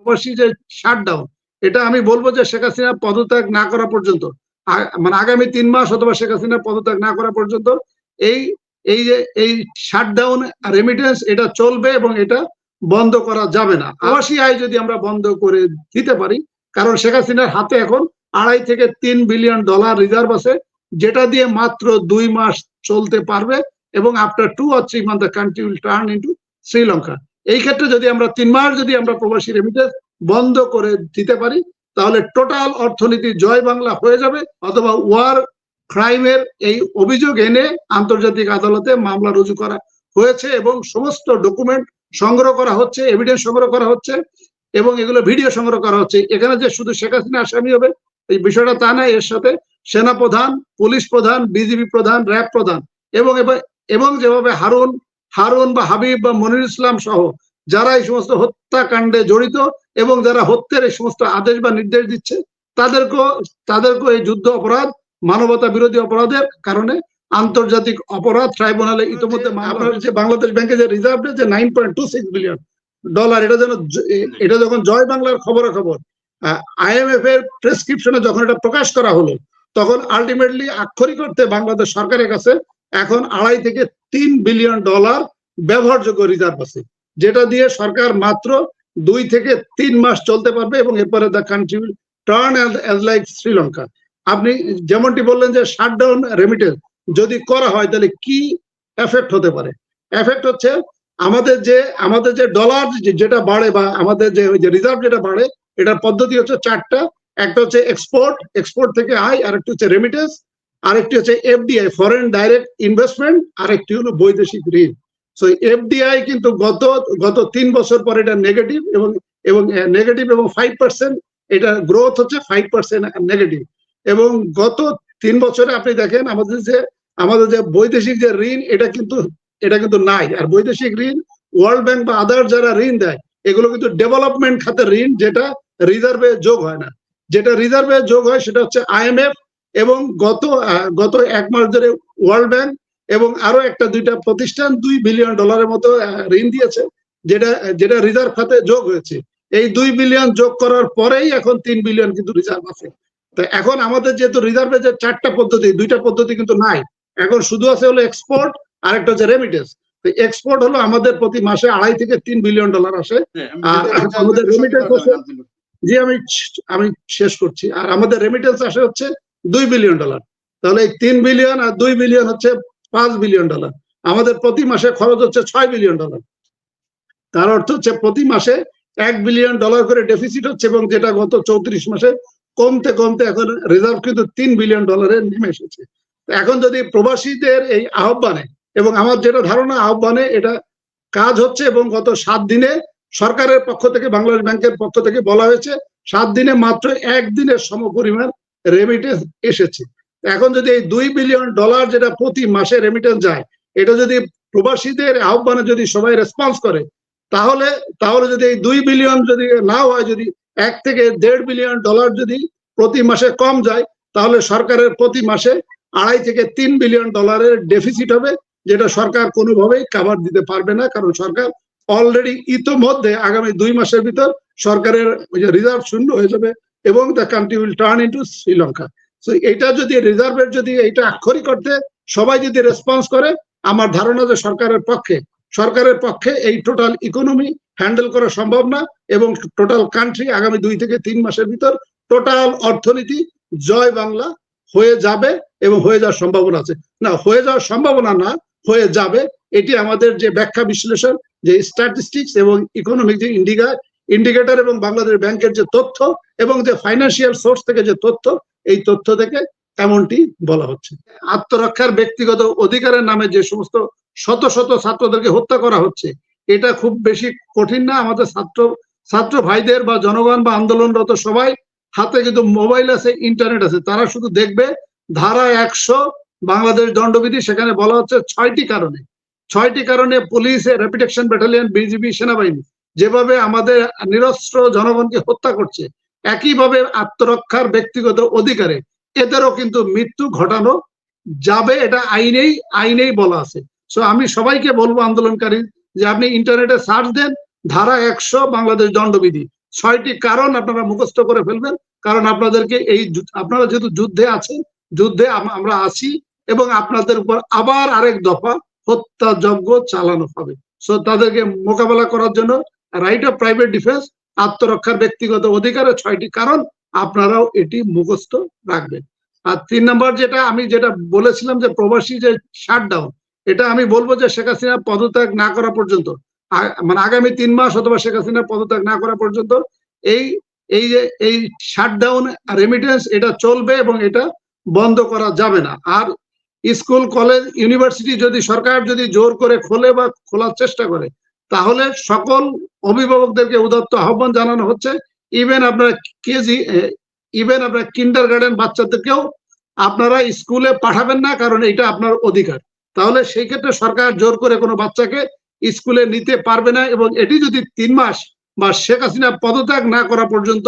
প্রবাসী যে শাটডাউন এটা আমি বলব যে শেখ হাসিনা পদত্যাগ না করা পর্যন্ত মানে আগামী তিন মাস অথবা শেখ হাসিনা পদত্যাগ না করা পর্যন্ত, এই এই যে, এই শাটডাউন রেমিটেন্স এটা চলবে এবং এটা বন্ধ করা যাবে না। প্রবাসী আয় যদি আমরা বন্ধ করে দিতে পারি, কারণ শেখ হাসিনার হাতে এখন আড়াই থেকে তিন বিলিয়ন ডলার রিজার্ভ আছে, যেটা দিয়ে মাত্র দুই মাস চলতে পারবে এবং after two or three month the country will turn into Sri Lanka এই ক্ষেত্রে যদি আমরা তিন মাস যদি আমরা প্রবাসী রেমিটেন্স বন্ধ করে দিতে পারি, তাহলে টোটাল অর্থনীতি জয় বাংলা হয়ে যাবে, অথবা ওয়ার ক্রাইমের এই অভিযোগ এনে আন্তর্জাতিক আদালতে মামলা রুজু করা হয়েছে এবং সমস্ত ডকুমেন্ট সংগ্রহ করা হচ্ছে এভিডেন্স সংগ্রহ করা হচ্ছে, এবং এগুলো ভিডিও সংগ্রহ করা হচ্ছে। এখানে যে শুধু শেখ হাসিনা আসামি হবে, এই বিষয়টা তা না, এর সাথে সেনা প্রধান পুলিশ প্রধান, বিজিবি প্রধান, র্যাব প্রধান, এবং এবং যেভাবে হারুন হারুন বা হাবিব বা মনির ইসলাম সহ যারা এই সমস্ত হত্যাকাণ্ডে জড়িত এবং যারা হত্যার এই সমস্ত আদেশ বা নির্দেশ দিচ্ছে তাদেরকেও তাদেরকেও এই যুদ্ধ অপরাধ মানবতা বিরোধী অপরাধের কারণে আন্তর্জাতিক অপরাধ ট্রাইব্যুনালে ইতিমধ্যে যে বাংলাদেশ ব্যাংকে যে রিজার্ভ যে nine point two six billion dollar এটা যেন এটা যখন জয় বাংলার খবরে খবর আইএমএফ এর প্রেসক্রিপশনে যখন এটা প্রকাশ করা হলো তখন আলটিমেটলি আক্ষরিক অর্থে বাংলাদেশ সরকারের কাছে এখন আড়াই থেকে তিন বিলিয়ন ডলার ব্যবহারযোগ্য রিজার্ভ আছে, যেটা দিয়ে সরকার মাত্র দুই থেকে তিন মাস চলতে পারবে এবং এরপরে the country turn as like Sri Lanka আপনি যেমনটি বললেন যে শাটডাউন রেমিটেন্স যদি করা হয় তাহলে কি এফেক্ট হতে পারে? এফেক্ট হচ্ছে আমাদের যে আমাদের যে ডলার যেটা বাড়ে বা আমাদের যে, ওই যে রিজার্ভ যেটা বাড়ে, এটার পদ্ধতি হচ্ছে চারটা। একটা হচ্ছে এক্সপোর্ট এক্সপোর্ট থেকে আয়, আর একটা হচ্ছে রেমিটেন্স আরেকটি হচ্ছে এফডিআই ফরেন ডাইরেক্ট ইনভেস্টমেন্ট আরেকটি হলো বৈদেশিক ঋণ। সো এফডিআই কিন্তু গত গত তিন বছর পর এটা নেগেটিভ এবং এবং নেগেটিভ এবং ফাইভ পার্সেন্ট এটা গ্রোথ হচ্ছে ফাইভ পার্সেন্ট নেগেটিভ এবং গত তিন বছরে আপনি দেখেন আমাদের যে আমাদের যে বৈদেশিক যে ঋণ, এটা কিন্তু এটা কিন্তু নাই। আর বৈদেশিক ঋণ ওয়ার্ল্ড ব্যাংক বা আদার যারা ঋণ দেয়, এগুলো কিন্তু ডেভেলপমেন্ট খাতের ঋণ, যেটা রিজার্ভে যোগ হয় না। যেটা রিজার্ভে যোগ হয়, সেটা হচ্ছে আইএমএফ এবং গত গত এক মাস ধরে ওয়ার্ল্ড ব্যাংক এবং আরও একটা দুইটা প্রতিষ্ঠান দুই বিলিয়ন ডলারের মতো ঋণ দিয়েছে যেটা যেটা রিজার্ভ খাতে যোগ হয়েছে। এই দুই বিলিয়ন যোগ করার পরেই এখন তিন বিলিয়ন কিন্তু রিজার্ভ আছে। তো এখন আমাদের যেহেতু রিজার্ভে যে চারটা পদ্ধতি দুইটা পদ্ধতি কিন্তু নাই এখন শুধু আছে হলো এক্সপোর্ট আর একটা হচ্ছে রেমিটেন্স তো এক্সপোর্ট হলো আমাদের প্রতি মাসে আড়াই থেকে তিন বিলিয়ন ডলার আসে। আর আমাদের হচ্ছে- জি আমি আমি শেষ করছি। আর আমাদের রেমিটেন্স আসে হচ্ছে দুই বিলিয়ন ডলার তাহলে এই তিন বিলিয়ন আর দুই বিলিয়ন হচ্ছে পাঁচ বিলিয়ন ডলার আমাদের প্রতি মাসে খরচ হচ্ছে ছয় বিলিয়ন ডলার তার অর্থ হচ্ছে প্রতি মাসে এক বিলিয়ন ডলার করে ডেফিসিট হচ্ছে এবং যেটা গত চৌত্রিশ মাসে কমতে কমতে এখন রিজার্ভ কিন্তু তিন বিলিয়ন ডলারে নেমে এসেছে। এখন যদি প্রবাসীদের এই আহ্বানে এবং আমার যেটা ধারণা আহ্বানে এটা কাজ হচ্ছে এবং গত সাত দিনে সরকারের পক্ষ থেকে বাংলাদেশ ব্যাংকের পক্ষ থেকে বলা হয়েছে, সাত দিনে মাত্র একদিনের সমপরিমাণ রেমিটেন্স এসেছে। এখন যদি এই দুই বিলিয়ন ডলার যেটা প্রতি মাসে রেমিটেন্স যায়, এটা যদি প্রবাসীদের আহ্বানে যদি সবাই রেসপন্স করে, তাহলে তাহলে যদি এই দুই বিলিয়ন যদি না হয়, যদি এক থেকে দেড় বিলিয়ন ডলার যদি প্রতি মাসে কম যায়, তাহলে সরকারের প্রতি মাসে আড়াই থেকে তিন বিলিয়ন ডলারের ডেফিসিট হবে, যেটা সরকার কোনোভাবেই কাভার দিতে পারবে না, কারণ সরকার অলরেডি ইতোমধ্যে আগামী দুই মাসের ভিতর সরকারের রিজার্ভ শূন্য হয়ে যাবে। এবং the country will turn into Sri Lanka তো এটা যদি রিজার্ভের যদি এটা আক্ষরিক করতে সবাই যদি রেসপন্স করে, আমার ধারণা যে সরকারের পক্ষে সরকারের পক্ষে এই টোটাল ইকোনমি হ্যান্ডেল করা সম্ভব না এবং টোটাল কান্ট্রি আগামী দুই থেকে তিন মাসের ভিতর টোটাল অর্থনীতি জয় বাংলা হয়ে যাবে এবং হয়ে যাওয়ার সম্ভাবনা আছে। না, হয়ে যাওয়ার সম্ভাবনা না, হয়ে যাবে, এটি আমাদের যে ব্যাখ্যা বিশ্লেষণ, যে স্ট্যাটিস্টিক্স এবং ইকোনমিক যে ইন্ডিকা ইন্ডিকেটর এবং বাংলাদেশ ব্যাংকের যে তথ্য এবং যে ফাইন্যান্সিয়াল সোর্স থেকে যে তথ্য, এই তথ্য থেকে এমনটি বলা হচ্ছে। আত্মরক্ষার ব্যক্তিগত অধিকারের নামে যে সমস্ত শত শত ছাত্রদেরকে হত্যা করা হচ্ছে, এটা খুব বেশি কঠিন না। আমাদের ছাত্র ছাত্র ভাইদের বা জনগণ বা আন্দোলনরত সবাই হাতে কিন্তু মোবাইল আছে ইন্টারনেট আছে। তারা শুধু দেখবে ধারা একশো বাংলাদেশ দণ্ডবিধি, সেখানে বলা হচ্ছে ছয়টি কারণে। ছয়টি কারণে police rapid action battalion BGB সেনাবাহিনী। যেভাবে আমাদের নিরস্ত্র জনগণকে হত্যা করছে, একইভাবে আত্মরক্ষার ব্যক্তিগত অধিকারে এদেরও কিন্তু মৃত্যু ঘটানো যাবে, এটা আইনেই আইনেই বলা আছে। সো আমি সবাইকে বলব আন্দোলনকারী, যে আপনি ইন্টারনেটে সার্চ দেন, ধারা একশো, বাংলাদেশ দণ্ডবিধি। ছয়টি কারণ আপনারা মুখস্থ করে ফেলবেন, কারণ আপনাদেরকে এই আপনারা যেহেতু যুদ্ধে আছেন, যুদ্ধে আমরা আছি, এবং আপনাদের উপর আবার আরেক দফা হত্যাযজ্ঞ চালানো হবে। সো তাদেরকে মোকাবেলা করার জন্য রাইট অফ প্রাইভেট ডিফেন্স আত্মরক্ষার ব্যক্তিগত অধিকারের ছয়টি কারণ আপনারাও এটি মুখস্থ রাখবেন। আর তিন নম্বর যেটা আমি যেটা বলেছিলাম যে প্রবাসী যে শাটডাউন এটা আমি বলব যে শেখ হাসিনা পদত্যাগ না করা পর্যন্ত মানে আগামী তিন মাস অথবা শেখ হাসিনা পদত্যাগ না করা পর্যন্ত এই এই যে, এই শাটডাউন রেমিটেন্স এটা চলবে এবং এটা বন্ধ করা যাবে না। আর স্কুল, কলেজ ইউনিভার্সিটি যদি সরকার যদি জোর করে খোলে বা খোলার চেষ্টা করে তাহলে সকল অভিভাবকদেরকে উদাত্ত আহ্বান জানানো হচ্ছে। ইভেন আপনারা কেজি ইভেন আপনার কিন্ডার গার্ডেন বাচ্চাদেরকেও আপনারা স্কুলে পাঠাবেন না, কারণ এটা আপনার অধিকার। তাহলে সেই ক্ষেত্রে সরকার জোর করে কোনো বাচ্চাকে স্কুলে নিতে পারবে না এবং এটি যদি তিন মাস বা শেখ হাসিনা পদত্যাগ না করা পর্যন্ত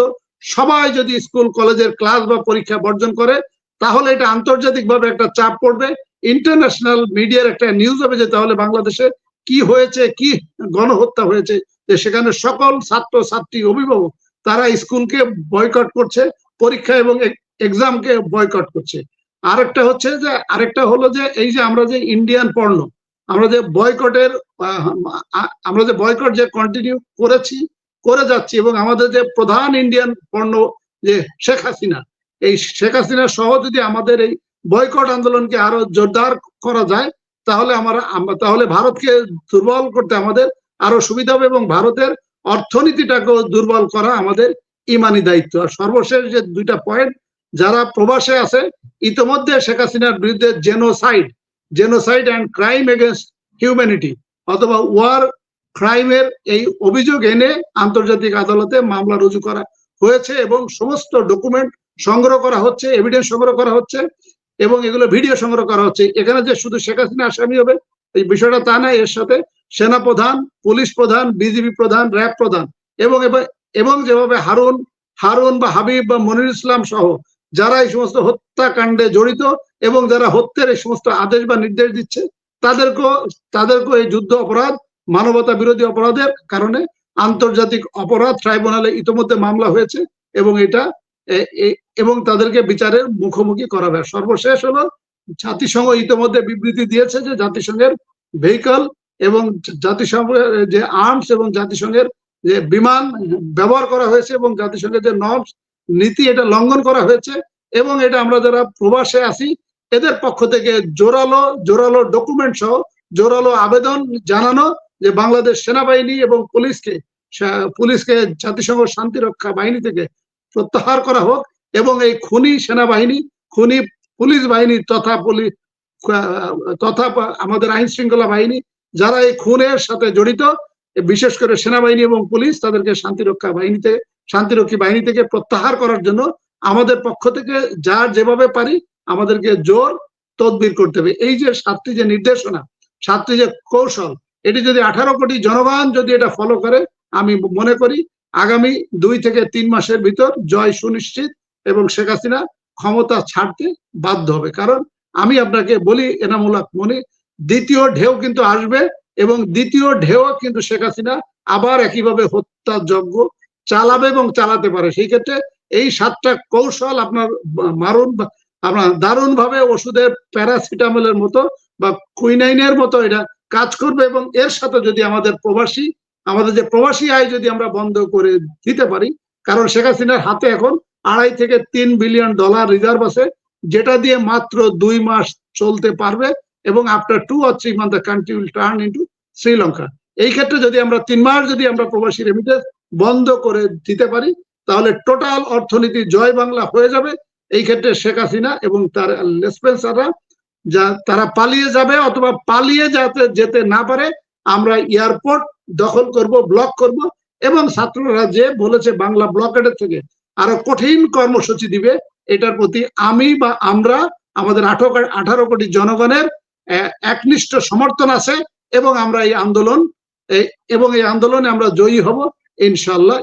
সবাই যদি স্কুল কলেজের ক্লাস বা পরীক্ষা বর্জন করে, তাহলে এটা আন্তর্জাতিকভাবে একটা চাপ পড়বে। ইন্টারন্যাশনাল মিডিয়ার একটা নিউজ হবে যে তাহলে বাংলাদেশে কি হয়েছে, কি গণহত্যা হয়েছে সেখানে সকল ছাত্র, ছাত্রী, অভিভাবক তারা স্কুলকে বয়কট করছে, পরীক্ষা এবং এক্সামকে বয়কট করছে। আরেকটা হচ্ছে যে, আরেকটা হলো যে, এই যে আমরা যে ইন্ডিয়ান পণ্য আমরা যে বয়কটের আমরা যে বয়কট যে কন্টিনিউ করেছি, করে যাচ্ছি এবং আমাদের যে প্রধান ইন্ডিয়ান পণ্য যে শেখ হাসিনা, এই শেখ হাসিনা সহ যদি আমাদের এই বয়কট আন্দোলনকে আরও জোরদার করা যায় তাহলে আমরা তাহলে ভারতকে দুর্বল করতে আমাদের আরও সুবিধা হবে এবং ভারতের অর্থনীতিটাকেও দুর্বল করা আমাদের ইমানি দায়িত্ব। আর সর্বশেষ যে দুইটা পয়েন্ট যারা প্রবাসে আছে, ইতিমধ্যে শেখ হাসিনার বিরুদ্ধে genocide genocide and crime against humanity অথবা ওয়ার ক্রাইমের এই অভিযোগ এনে আন্তর্জাতিক আদালতে মামলা রুজু করা হয়েছে এবং সমস্ত ডকুমেন্ট সংগ্রহ করা হচ্ছে এভিডেন্স সংগ্রহ করা হচ্ছে। এবং এগুলো ভিডিও সংগ্রহ করা হচ্ছে। এখানে যে শুধু শেখ হাসিনা আসামি হবে, এই বিষয়টা তা না এর সাথে সেনা প্রধান, পুলিশ প্রধান, বিজিবি প্রধান, র্যাব প্রধান এবং এবং যেভাবে হারুন হারুন বা হাবিব বা মনির ইসলাম সহ যারা এই সমস্ত হত্যাকাণ্ডে জড়িত এবং যারা হত্যার এই সমস্ত আদেশ বা নির্দেশ দিচ্ছে, তাদেরকেও তাদেরকেও এই যুদ্ধ অপরাধ, মানবতা বিরোধী অপরাধের কারণে আন্তর্জাতিক অপরাধ ট্রাইব্যুনালে ইতোমধ্যে মামলা হয়েছে এবং এটা এবং তাদেরকে বিচারের মুখোমুখি করাবে। সর্বশেষ হলো, জাতিসংঘ ইতিমধ্যে বিবৃতি দিয়েছে যে জাতিসংঘের ভেহিকল এবং জাতিসংঘের যে আর্মস এবং জাতিসংঘের যে বিমান ব্যবহার করা হয়েছে এবং জাতিসংঘের যে নর্মস নীতি এটা লঙ্ঘন করা হয়েছে এবং এটা আমরা যারা প্রবাসে আছি, এদের পক্ষ থেকে জোরালো জোরালো ডকুমেন্ট সহ জোরালো আবেদন জানানো যে বাংলাদেশ সেনাবাহিনী এবং পুলিশকে পুলিশকে জাতিসংঘ শান্তি রক্ষা বাহিনী থেকে প্রত্যাহার করা হোক। এবং এই খুনি সেনাবাহিনী, খুনি পুলিশ বাহিনী তথা পুলিশ তথা আমাদের আইন শৃঙ্খলা বাহিনী, যারা এই খুনের সাথে জড়িত, বিশেষ করে সেনাবাহিনী এবং পুলিশ, তাদেরকে শান্তিরক্ষা বাহিনীতে, শান্তিরক্ষী বাহিনী থেকে প্রত্যাহার করার জন্য আমাদের পক্ষ থেকে যার যেভাবে পারি আমাদেরকে জোর তদবির করতে হবে। এই যে সাতটি যে নির্দেশনা, সাতটি যে কৌশল, এটি যদি আঠারো কোটি জনগণ যদি এটা ফলো করে, আমি মনে করি আগামী দুই থেকে তিন মাসের ভিতর জয় সুনিশ্চিত এবং শেখ হাসিনা ক্ষমতা ছাড়তে বাধ্য হবে। কারণ আমি আপনাকে বলি এনামুল্লাহ মনি, দ্বিতীয় ঢেউ কিন্তু আসবে এবং দ্বিতীয় ঢেউ কিন্তু শেখ হাসিনা আবার একইভাবে হত্যাযজ্ঞ চালাবে এবং চালাতে পারে। সেই ক্ষেত্রে এই সাতটা কৌশল আপনার মারুন আপনার দারুণ ভাবে ওষুধের প্যারাসিটামলের মতো বা কুইনাইনের মতো এটা কাজ করবে এবং এর সাথে যদি আমাদের প্রবাসী, আমাদের যে প্রবাসী আয় যদি আমরা বন্ধ করে দিতে পারি, কারণ শেখ হাসিনার হাতে এখন আড়াই থেকে তিন বিলিয়ন ডলার রিজার্ভ আছে, যেটা দিয়ে মাত্র দুই মাস চলতে পারবে এবং after two or three month the country will turn into Sri Lanka এই ক্ষেত্রে যদি আমরা তিন মাস যদি আমরা প্রবাসী রেমিটেন্স বন্ধ করে দিতে পারি, তাহলে টোটাল অর্থনীতি জয় বাংলা হয়ে যাবে। এই ক্ষেত্রে শেখ হাসিনা এবং তার লেসপেন্সাররা যা তারা পালিয়ে যাবে অথবা পালিয়ে যাতে যেতে না পারে, আমরা এয়ারপোর্ট দখল করব ব্লক করব এবং ছাত্ররা যে বলেছে বাংলা ব্লকেটের থেকে আরও কঠিন কর্মসূচি দিবে, এটার প্রতি আমি বা আমরা আমাদের আঠারো কোটি জনগণের একনিষ্ঠ সমর্থন আছে এবং আমরা এই আন্দোলন এবং এই আন্দোলনে আমরা জয়ী হব ইনশাল্লাহ